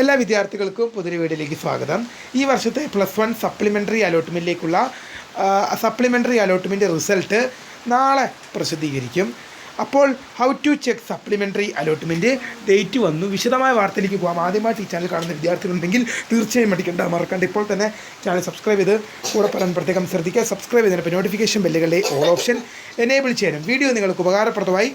എല്ലാ വിദ്യാർത്ഥികൾക്കും പുതിയ വീഡിയോയിലേക്ക് സ്വാഗതം. ഈ വർഷത്തെ പ്ലസ് വൺ സപ്ലിമെന്ററി അലോട്ട്മെന്റിലേക്കുള്ള സപ്ലിമെന്ററി അലോട്ട്മെന്റ് റിസൾട്ട് നാളെ പ്രസിദ്ധീകരിക്കും. അപ്പോൾ how to check supplementary allotment date വന്നു. വിശദമായ വാർത്തയിലേക്ക് പോകാം ആദ്യമായിട്ട് ഈ ചാനൽ കാണുന്ന വിദ്യാർത്ഥികളുണ്ടെങ്കിൽ തീർച്ചയായും മടിക്കേണ്ട മറക്കണ്ട. ഇപ്പോൾ തന്നെ ചാനൽ സബ്സ്ക്രൈബ് ചെയ്ത് കൂടെ പറയാൻ പ്രത്യേകം ശ്രദ്ധിക്കുക സബ്സ്ക്രൈബ് ചെയ്തതിനപ്പോൾ നോട്ടിഫിക്കേഷൻ ബെല്ലുകളുടെ ഓൾ ഓപ്ഷൻ എനേബിൾ ചെയ്യാനും. വീഡിയോ നിങ്ങൾക്ക് ഉപകാരപ്രദമായി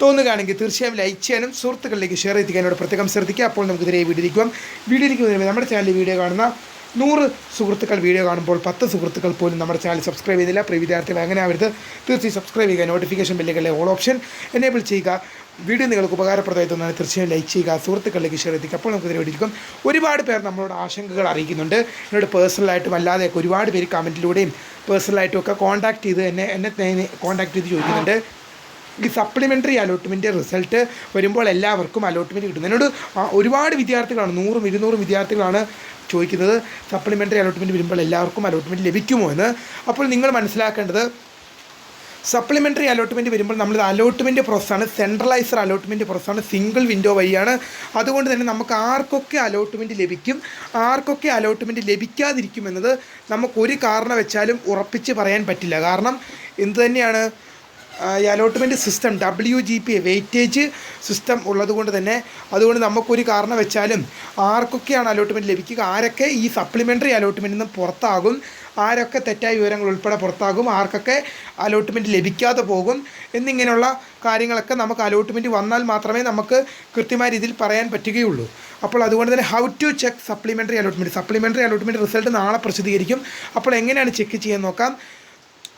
തോന്നുകയാണെങ്കിൽ തീർച്ചയായും ലൈക്ക് ചെയ്യാനും സുഹൃത്തുക്കളിലേക്ക് ഷെയർ എത്തിക്കാനോട് പ്രത്യേകം ശ്രദ്ധിക്കുക. അപ്പോൾ നമുക്ക് ഇതിനെ വീഡിയോയിലേക്കും വീഡിയോയിലേക്ക് വരുമ്പോൾ നമ്മുടെ ചാനലിൽ വീഡിയോ കാണുന്ന നൂറ് സുഹൃത്തുക്കൾ വീഡിയോ കാണുമ്പോൾ പത്ത് സുഹൃത്തുക്കൾ പോലും നമ്മുടെ ചാനൽ സബ്സ്ക്രൈബ് ചെയ്തില്ല പ്രിയ വിദ്യാർത്ഥികൾ അങ്ങനെ ആവരുത്. തീർച്ചയായും സബ്സ്ക്രൈബ് ചെയ്യുക. നോട്ടിഫിക്കേഷൻ ബില്ലുകളിലെ ഓൾ ഓപ്ഷൻ എനേബിൾ ചെയ്യുക. വീഡിയോ നിങ്ങൾക്ക് ഉപകാരപ്രദമായി തോന്നുന്നത് തീർച്ചയായും ലൈക്ക് ചെയ്യുക. സുഹൃത്തുക്കളിലേക്ക് ഷെയർ എത്തിക്കുക അപ്പോൾ നമുക്ക് ഇതിനെ വീഡിയോയിലേക്കും ഒരുപാട് പേർ നമ്മളോട് ആശങ്കകൾ അറിയിക്കുന്നുണ്ട്. എന്നോട് പേഴ്സണലായിട്ടും അല്ലാതെയൊക്കെ ഒരുപാട് പേര് കമന്റിലൂടെയും പേഴ്സണലായിട്ടും ഒക്കെ കോൺടാക്ട് ചെയ്ത് എന്നെ എന്നെ കോൺടാക്ട് ചെയ്ത് ചോദിക്കുന്നുണ്ട്. ഈ സപ്ലിമെന്ററി അലോട്ട്മെന്റ് റിസൾട്ട് വരുമ്പോൾ എല്ലാവർക്കും അലോട്ട്മെന്റ് കിട്ടും. എന്നോട് ഒരുപാട് വിദ്യാർത്ഥികളാണ് നൂറും ഇരുന്നൂറും വിദ്യാർത്ഥികളാണ് ചോദിക്കുന്നത്. സപ്ലിമെന്ററി അലോട്ട്മെന്റ് വരുമ്പോൾ എല്ലാവർക്കും അലോട്ട്മെന്റ് ലഭിക്കുമോ എന്ന്. അപ്പോൾ നിങ്ങൾ മനസ്സിലാക്കേണ്ടത് സപ്ലിമെന്ററി അലോട്ട്മെന്റ് വരുമ്പോൾ നമ്മൾ അലോട്ട്മെന്റ് പ്രോസസ്സാണ് സെൻട്രലൈസർ അലോട്ട്മെന്റ് പ്രോസസ്സാണ് സിംഗിൾ വിൻഡോ വഴിയാണ്. അതുകൊണ്ട് തന്നെ നമുക്ക് ആർക്കൊക്കെ അലോട്ട്മെന്റ് ലഭിക്കും ആർക്കൊക്കെ അലോട്ട്മെന്റ് ലഭിക്കാതിരിക്കുമെന്നത് നമുക്കൊരു കാരണം വെച്ചാലും ഉറപ്പിച്ച് പറയാൻ പറ്റില്ല. കാരണം എന്തു തന്നെയാണ് ഈ allotment system W G P weightage system ഉള്ളതുകൊണ്ട് തന്നെ അതുകൊണ്ട് നമുക്കൊരു കാരണം വെച്ചാലും ആർക്കൊക്കെയാണ് അലോട്ട്മെന്റ് ലഭിക്കുക? ആരൊക്കെ ഈ സപ്ലിമെന്ററി അലോട്ട്മെന്റിൽ നിന്ന് പുറത്താകും? ആരൊക്കെ തെറ്റായ വിവരങ്ങൾ ഉൾപ്പെടെ പുറത്താകും? ആർക്കൊക്കെ അലോട്ട്മെന്റ് ലഭിക്കാതെ പോകും? എന്നിങ്ങനെയുള്ള കാര്യങ്ങളൊക്കെ നമുക്ക് അലോട്ട്മെന്റ് വന്നാൽ മാത്രമേ നമുക്ക് കൃത്യമായ രീതിയിൽ പറയാൻ പറ്റുകയുള്ളൂ. അപ്പോൾ അതുകൊണ്ട് തന്നെ how to check supplementary allotment supplementary allotment result നാളെ പ്രസിദ്ധീകരിക്കും. അപ്പോൾ എങ്ങനെയാണ് ചെക്ക് ചെയ്യാൻ നോക്കാം?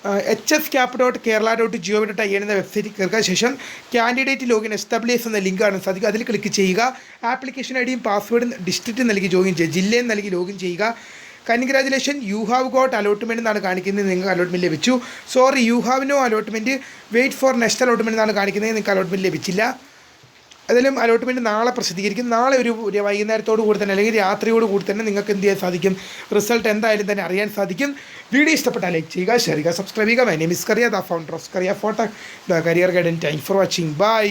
H S cap dot Kerala dot G O dot I എന്ന വെബ്സൈറ്റിൽ കയറുക ശേഷം കാൻഡിഡേറ്റ് ലോഗിൻ എസ്റ്റാബ്ലിസ് എന്ന ലിങ്ക് കാണാൻ അതിൽ ക്ലിക്ക് ചെയ്യുക. ആപ്ലിക്കേഷൻ ഐ ഡിയും പാസ്വേഡും ഡിസ്ട്രിക്റ്റ് നൽകി ജോയിൻ ചെയ്യുക. ജില്ലയും നൽകി ലോഗിൻ ചെയ്യുക. Congratulation you have got allotment എന്നാണ് കാണിക്കുന്നത്. നിങ്ങൾക്ക് അലോട്ട്മെന്റ് ലഭിച്ചു. Sorry you have no allotment wait for next allotment എന്നാണ് കാണിക്കുന്നത്. നിങ്ങൾക്ക് അലോട്ട്മെന്റ് ലഭിച്ചില്ല. അതിലും അലോട്ട്മെന്റ് നാളെ പ്രസിദ്ധീകരിക്കും. നാളെ ഒരു വൈകുന്നേരത്തോട് കൂടി തന്നെ അല്ലെങ്കിൽ രാത്രിയോട് കൂടി തന്നെ നിങ്ങൾക്ക് എന്ത് ചെയ്യാൻ സാധിക്കും? റിസൾട്ട് എന്തായാലും തന്നെ അറിയാൻ സാധിക്കും. വീഡിയോ ഇഷ്ടപ്പെട്ടാൽ ലൈക്ക് ചെയ്യുക ഷെയർ ചെയ്യുക സബ്സ്ക്രൈബ് ചെയ്യുക. My name is Kariya the founder of Kariya photo the career guidance time for watching bye